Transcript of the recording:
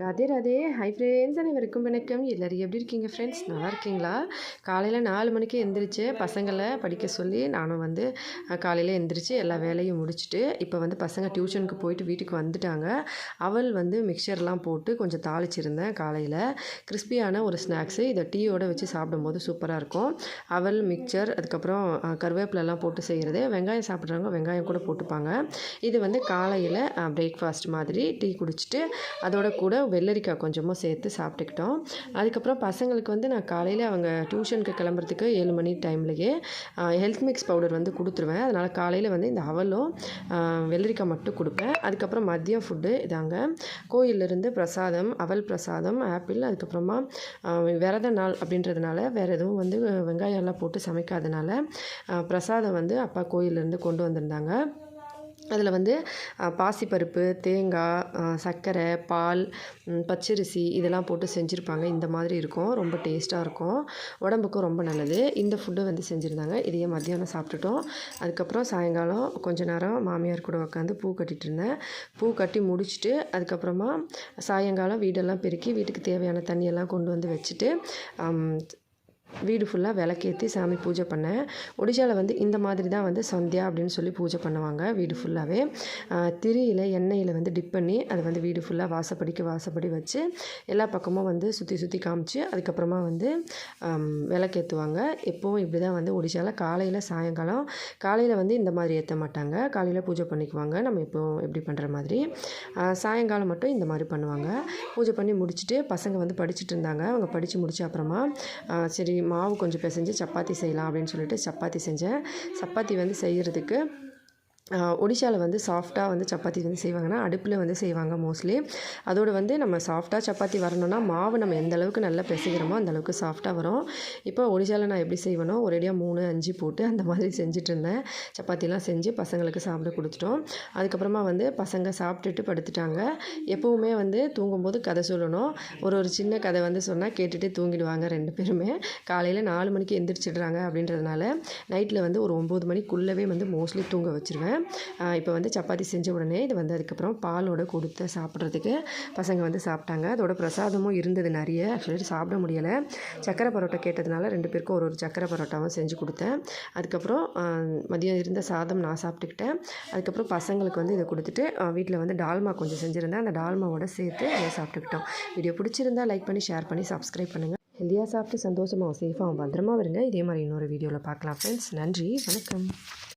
Radhe Radhe. Hi friends அனைவருக்கும் வணக்கம். எல்லோரும் எப்படி இருக்கீங்க ஃப்ரெண்ட்ஸ் நல்லா இருக்கீங்களா? காலையில் நாலு மணிக்கு எந்திரிச்சு பசங்களை படிக்க சொல்லி நானும் வந்து காலையில் எந்திரிச்சு எல்லா வேலையும் முடிச்சுட்டு இப்போ வந்து பசங்க டியூஷனுக்கு போயிட்டு வீட்டுக்கு வந்துட்டாங்க. அவள் வந்து மிக்சர்லாம் போட்டு கொஞ்சம் தாளிச்சிருந்தேன் காலையில். கிறிஸ்பியான ஒரு ஸ்நாக்ஸு இதை டீயோடு வச்சு சாப்பிடும்போது சூப்பராக இருக்கும். அவள் மிக்சர் அதுக்கப்புறம் கருவேப்பிலெல்லாம் போட்டு செய்கிறது வெங்காயம் சாப்பிட்றவங்க வெங்காயம் கூட போட்டுப்பாங்க. இது வந்து காலையில் பிரேக்ஃபாஸ்ட் மாதிரி டீ குடிச்சிட்டு அதோட கூட வெள்ளரிக்காய் கொஞ்சமாக சேர்த்து சாப்பிட்டுக்கிட்டோம். அதுக்கப்புறம் பசங்களுக்கு வந்து நான் காலையில் அவங்க டியூஷனுக்கு கிளம்புறதுக்கு ஏழு மணி டைம்லேயே ஹெல்த் மிக்ஸ் பவுடர் வந்து கொடுத்துருவேன். அதனால் காலையில் வந்து இந்த அவலும் வெள்ளரிக்காய் மட்டும் கொடுப்பேன். அதுக்கப்புறம் மதியம் ஃபுட்டு இதாங்க. கோயிலிருந்து பிரசாதம் அவல் பிரசாதம் ஆப்பிள் அதுக்கப்புறமா விரத நாள் அப்படின்றதுனால வேறு எதுவும் வந்து வெங்காயம் எல்லாம் போட்டு சமைக்காதனால பிரசாதம் வந்து அப்பா கோயிலேருந்து கொண்டு வந்திருந்தாங்க. அதில் வந்து பாசிப்பருப்பு தேங்காய் சர்க்கரை பால் பச்சரிசி இதெல்லாம் போட்டு செஞ்சுருப்பாங்க. இந்த மாதிரி இருக்கும். ரொம்ப டேஸ்ட்டாக இருக்கும். உடம்புக்கும் ரொம்ப நல்லது. இந்த ஃபுட்டு வந்து செஞ்சுருந்தாங்க. இதையே மத்தியானம் சாப்பிட்டுட்டோம். அதுக்கப்புறம் சாயங்காலம் கொஞ்ச நேரம் மாமியார் கூட உட்காந்து பூ கட்டிகிட்டு இருந்தேன். பூ கட்டி முடிச்சுட்டு அதுக்கப்புறமா சாயங்காலம் வீடெல்லாம் பெருக்கி வீட்டுக்கு தேவையான தண்ணியெல்லாம் கொண்டு வந்து வச்சுட்டு வீடு ஃபுல்லாக விளக்கேற்றி சாமி பூஜை பண்ணேன். ஒடிஷாவில் வந்து இந்த மாதிரி தான் வந்து சந்தியா அப்படின்னு சொல்லி பூஜை பண்ணுவாங்க வீடு ஃபுல்லாகவே திரியில் எண்ணெயில் வந்து டிப் பண்ணி அதை வந்து வீடு ஃபுல்லாக வாசப்படிக்கு வாசப்படி வச்சு எல்லா பக்கமும் வந்து சுற்றி சுற்றி காமிச்சு அதுக்கப்புறமா வந்து விளக்கேற்றுவாங்க எப்போவும் இப்படி தான் வந்து ஒடிஷாவில் காலையில் சாயங்காலம் காலையில் வந்து இந்த மாதிரி ஏற்ற மாட்டாங்க. காலையில் பூஜை பண்ணிக்குவாங்க. நம்ம இப்போ எப்படி பண்ணுற மாதிரி. சாயங்காலம் மட்டும் இந்த மாதிரி பண்ணுவாங்க. பூஜை பண்ணி முடிச்சுட்டு பசங்க வந்து படிச்சுட்டு இருந்தாங்க. அவங்க படித்து முடிச்ச அப்புறமா சரி மாவு கொஞ்சம் பிசைஞ்சு சப்பாத்தி செய்யலாம் அப்படின்னு சொல்லிட்டு சப்பாத்தி செஞ்சேன். சப்பாத்தி வந்து செய்கிறதுக்கு ஒடிஷாவில் வந்து சாஃப்டாக வந்து சப்பாத்தி வந்து செய்வாங்கன்னா அடுப்பில் வந்து செய்வாங்க மோஸ்ட்லி. அதோடு வந்து நம்ம சாஃப்டாக சப்பாத்தி வரணும்னா மாவு நம்ம எந்த அளவுக்கு நல்லா பிசைகிறோமோ அந்த அளவுக்கு சாஃப்டாக வரும். இப்போ ஒடிஷாவில் நான் எப்படி செய்வேனோ ஒரேடியாக மூணு அஞ்சு போட்டு அந்த மாதிரி செஞ்சுட்டு இருந்தேன். சப்பாத்திலாம் செஞ்சு பசங்களுக்கு சாப்பிட கொடுத்துட்டோம். அதுக்கப்புறமா வந்து பசங்க சாப்பிட்டுட்டு படுத்துட்டாங்க. எப்போவுமே வந்து தூங்கும்போது கதை சொல்லணும். ஒரு ஒரு சின்ன கதை வந்து சொன்னால் கேட்டுட்டு தூங்கிடுவாங்க ரெண்டு பேருமே. காலையில் நாலு மணிக்கு எந்திரிச்சிடுறாங்க அப்படின்றதுனால நைட்டில் வந்து ஒரு ஒம்பது மணிக்குள்ளவே வந்து மோஸ்ட்லி தூங்க வச்சுருவேன். இப்போ வந்து சப்பாத்தி செஞ்ச உடனே இது வந்து அதுக்கப்புறம் பாலோட கொடுத்து சாப்பிட்றதுக்கு பசங்க வந்து சாப்பிட்டாங்க. அதோட பிரசாதமும் இருந்தது நிறைய. ஆக்சுவலி சாப்பிட முடியலை. சக்கரை பரோட்டா கேட்டதுனால ரெண்டு பேருக்கும் ஒரு ஒரு சக்கரை பரோட்டாவும் செஞ்சு கொடுத்தேன். அதுக்கப்புறம் மதியம் இருந்த சாதம் நான் சாப்பிட்டுக்கிட்டேன். அதுக்கப்புறம் பசங்களுக்கு வந்து இதை கொடுத்துட்டு வீட்டில் வந்து டால்மா கொஞ்சம் செஞ்சுருந்தேன். அந்த டால்மாவோட சேர்த்து அதை சாப்பிட்டுக்கிட்டோம். வீடியோ பிடிச்சிருந்தா லைக் பண்ணி ஷேர் பண்ணி சப்ஸ்கிரைப் பண்ணுங்கள் ஹெல்த்தியாக சாப்பிட்டு சந்தோஷமாக சேஃபாக பத்திரமா வருங்க இதே மாதிரி இன்னொரு வீடியோவில் பார்க்கலாம். ஃப்ரெண்ட்ஸ் நன்றி. வணக்கம்.